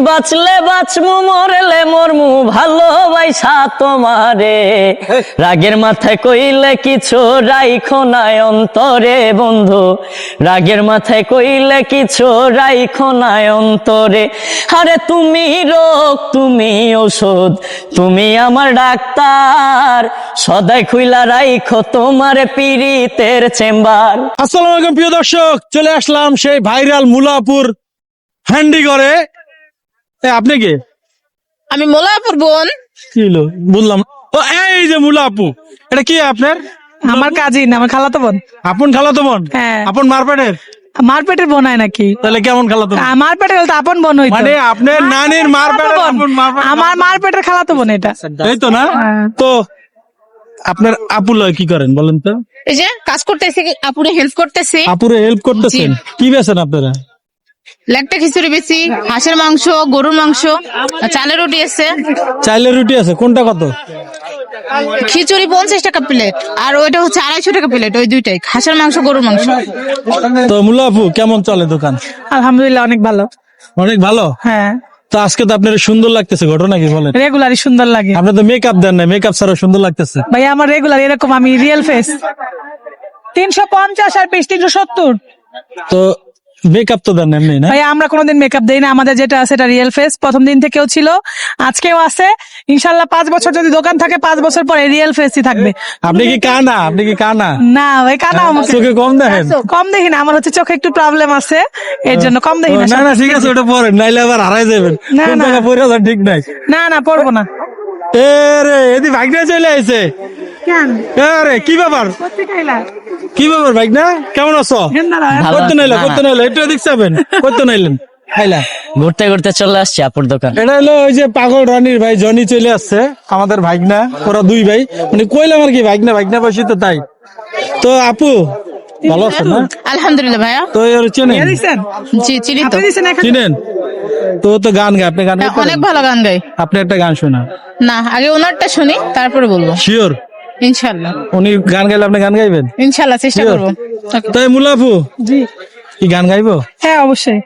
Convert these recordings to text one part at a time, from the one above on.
বাঁচলে বাঁচমু মরলে মরমু ভালোবাসা তোমারে। রাগের মাথায় কইলে কিছু রাইখো নাই অন্তরে বন্ধু। রাগের মাথায় কইলে কিছু রাইখো নাই অন্তরে। আরে তুমি রোগ তুমি ওষুধ তুমি আমার ডাক্তার। সদাই খুইলা রাইখো তোমার পীড়িতের চেম্বার। আসসালামু আলাইকুম প্রিয় দর্শক চলে আসলাম সেই ভাইরাল মুলাপুর হ্যান্ডি করে এ, আপনি কে? আমি মোলাপুর বোন। কি হলো? বললাম। ও এই যে মুলাপু এটা কি আপনার? আমার কাজিন আমার খালাতো বোন। আপন খালাতো বোন? হ্যাঁ। আপন মারপেটের? মারপেটের বোন হয় নাকি? তাহলে কেমন খালাতো বোন? মারপেটের হলে তো আপন বোন হইতো। মানে আপনার নানির মারপেটের খালাতো বোন। আপন মারপেটের আমার মারপেটের খালাতো বোন এটা। এই তো না? হ্যাঁ। তো আপনার আপুল কি করেন বলেন তো? এই যে কাজ করতেছি আপুরে হেল্প করতেছি। আপুরে হেল্প করতেছেন? কি বেছেন আপনারা? লেগটা খিচুড়ি বেশি হাঁসের মাংস গরুর মাংস চালের রুটি আছে। চালের রুটি আছে কোনটা কত? খিচুড়ি পঞ্চাশ টাকা প্লেট আর ওইটা হচ্ছে আড়াইশো টাকা প্লেট ওই দুইটাই হাঁসের মাংস গরুর মাংস। তো মুলাপু কেমন চলে দোকান? আলহামদুলিল্লাহ অনেক ভালো। অনেক ভালো? হ্যাঁ। তো আজকে তো আপনার সুন্দর লাগতেছে ঘটনা কি বলেন? রেগুলারই সুন্দর লাগে। আপনি তো মেকআপ দেন না মেকআপ ছাড়া সুন্দর লাগতেছে। ভাই আমার রেগুলার এরকম আমি রিয়েল ফেস তিনশো পঞ্চাশ আর পিস তিনশো সত্তর। তো মেকআপ তো দেন এমনি না? ভাই আমরা কোনোদিন মেকআপ দেই না। আমাদের যেটা আছে এটা রিয়েল ফেস প্রথম দিন থেকেও ছিল। আজকেও আছে। ইনশাল্লাহ পাঁচ বছর যদি দোকান থাকে পাঁচ বছর পরে রিয়েল ফেসই থাকবে। আপনি কি কানা? আপনি কি কানা? না ভাই কানা আমাকে চোখে কম দেখেন? কম দেখি না। আমার হচ্ছে চোখে একটু প্রবলেম আছে। এর জন্য কম দেখি না না না ঠিক আছে ওটা পরে নাইলে আবার হারাই যাবেন। না, না। পরে ঠিক নাই। না না পড়ব না। এ রে এদি ভাগনা চলে আইছে। কেন? এ রে কি ব্যাপার? কি ব্যাপার ভাগনা কেমন আছো? করতে নাইলে করতে নাইলে একটু এদিক যাবেন করতে নাইলেন। খাইলা? ঘুরতে ঘুরতে চলে আসছি আপুর দোকান। এটা হলো ওই যে পাগল রানীর ভাই জনি চলে আসছে আমাদের ভাগনা ওরা দুই ভাই। মানে কইলাম আর কি ভাগনা ভাগনা বসি তো তাই। তো আপু ভালো আছো না? আলহামদুলিল্লাহ ভাইয়া। তো এর চেনেন? জি চিনি তো। চিনেন? তো ও তো গান গায় আপনি গান অনেক ভালো গান গাই। আপনি একটা গান শোনা না আগে ওনারটা শুনি তারপরে বলব। শিওর ইনশাল্লাহ উনি গান গাইলে আপনি গান গাইবেন? ইনশাল্লাহ চেষ্টা করব। তাই মুলাফু? জি। কি গান গাইবো? হ্যাঁ অবশ্যই।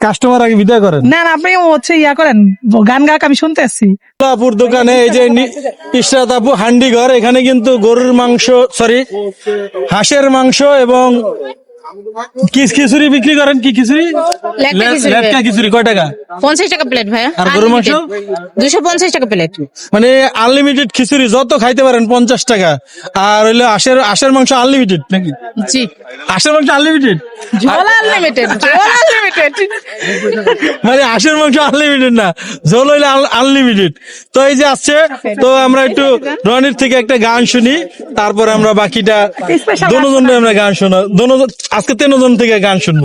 কাস্টমার আগে বিদায় করেন। না না আপনি হচ্ছে ইয়া করেন। গান গাক আমি শুনতে আসছি। আপুর দোকানে এই যে ইশরাত আপু হান্ডি ঘর এখানে কিন্তু গরুর মাংস সরি হাঁসের মাংস এবং কি খিচুড়ি বিক্রি করেন কি খিচুড়ি? লেটকা খিচুড়ি। কয় টাকা? পঞ্চাশ টাকা প্লেট ভাইয়া। আর গরুর মাংস? দুশো পঞ্চাশ টাকা প্লেট মানে আনলিমিটেড খিচুড়ি যত খাইতে পারেন পঞ্চাশ টাকা। আর হইল আশের আশের মাংস আনলিমিটেড নাকি? জি। আশের মাংস আনলিমিটেড? ঝোল আনলিমিটেড ঝোল আনলিমিটেড। মানে আশের মাংস আনলিমিটেড না ঝোল হইলে আনলিমিটেড। তো এই যে আসছে তো আমরা একটু রনির থেকে একটা গান শুনি তারপরে আমরা বাকিটা আমরা গান শোনা দনোজন আজকে তিনজন থেকে গান শুনব।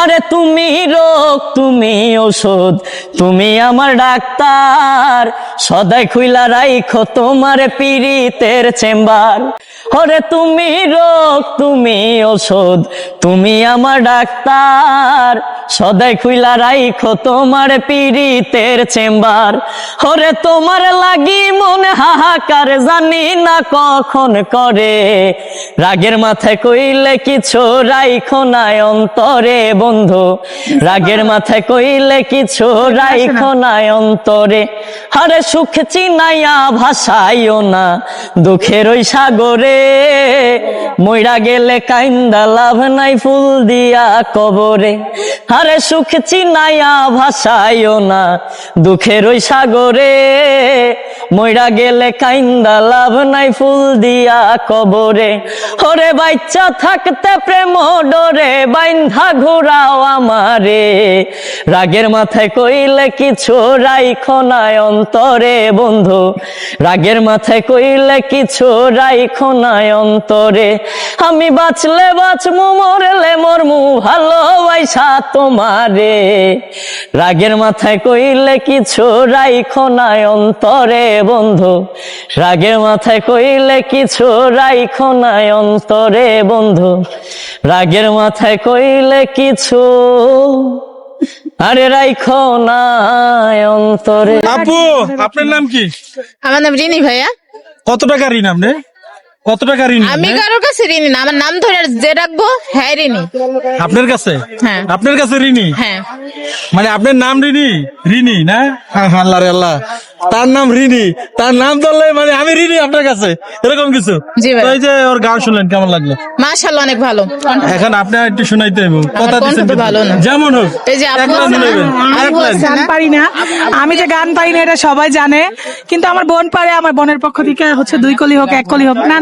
আরে তুমি রোগ তুমি ওষুধ তুমি আমার ডাক্তার। সদাই খুইলা রাইখো তোমার পীড়িতের চেম্বার। ওরে তুমি রোগ, তুমি ওষুধ, তুমি আমার ডাক্তার। সদাই খুইলা রাইখো তোমার পীড়িতের চেম্বার। ওরে তোমার লাগি মনে হাহাকার, জানি না কখন করে। রাগের মাথায় কইলে কিছু রাইখো নাই অন্তরে বন্ধু। রাগের মাথায় কইলে কিছু রাইখো নাই অন্তরে। হরে সুখ চিনাইয়া ভাসাইও না। দুঃখের ওই সাগরে মইরা গেলে কাইন্দা লাভ নাই ফুল দিয়া কবরে। হারে সুখ চিনাইয়া ভাসাইও না, দুঃখের ওই সাগরে। মইরা গেলে কাইন্দা লাভ নাই ফুল দিয়া কবরে। ওরে বাচ্চা থাকতে প্রেম ডরে, বাইন্ধা ঘুরাও আমারে। রাগের মাথায় কইলে কিছু রাইখো নাই অন্তরে, বন্ধু। রাগের মাথায় কইলে কিছু রাইখো নাই অন্তরে। আমি বাঁচলে বাঁচমু, মরলে মরমু, ভালোবাসা তোমারে। রাগের মাথায় কইলে কিছু রাইখো নাই অন্তরে বন্ধু রাগের মাথায় কইলে কিছু রাইখো নাই অন্তরে বন্ধু। রাগের মাথায় কইলে কিছু আরে রাইখো নাই অন্তরে। আপু আপনার নাম কি? আমার নাম রিনি ভাইয়া। কত টাকা ঋণ আপনি কত টাকা ঋণ আমি কারোর কাছে রিনি না আমার নাম ধরে যে রাখব হ্যাঁ রিনি আপনার কাছে? হ্যাঁ। আপনার কাছে ঋণী হ্যাঁ। মানে আপনার নাম ঋণী ঋণী না? হ্যাঁ, আল্লাহ রে আল্লাহ। তার নাম ঋণী তার নাম ধরলে মানে আমি ঋণী আপনার কাছে। এরকম কিছু? জি ভাই। এই যে ওর গান শুনলেন কেমন লাগল? মাশাল্লাহ অনেক ভালো। এখন আপনি একটু শোনাইতে হবে কথা দিচ্ছেন ভালো না। যেমন হোক এই যে আপু এক লাইন আছে না, শুনাইবেন। আমি আরেক লাইন। বলছি গান পারি না। আমি যে গান পারি না এটা সবাই জানে। কিন্তু আমার বোন পারে আমার বোনের পক্ষ থেকে হচ্ছে দুই কলি হোক এক কলি হোক। না।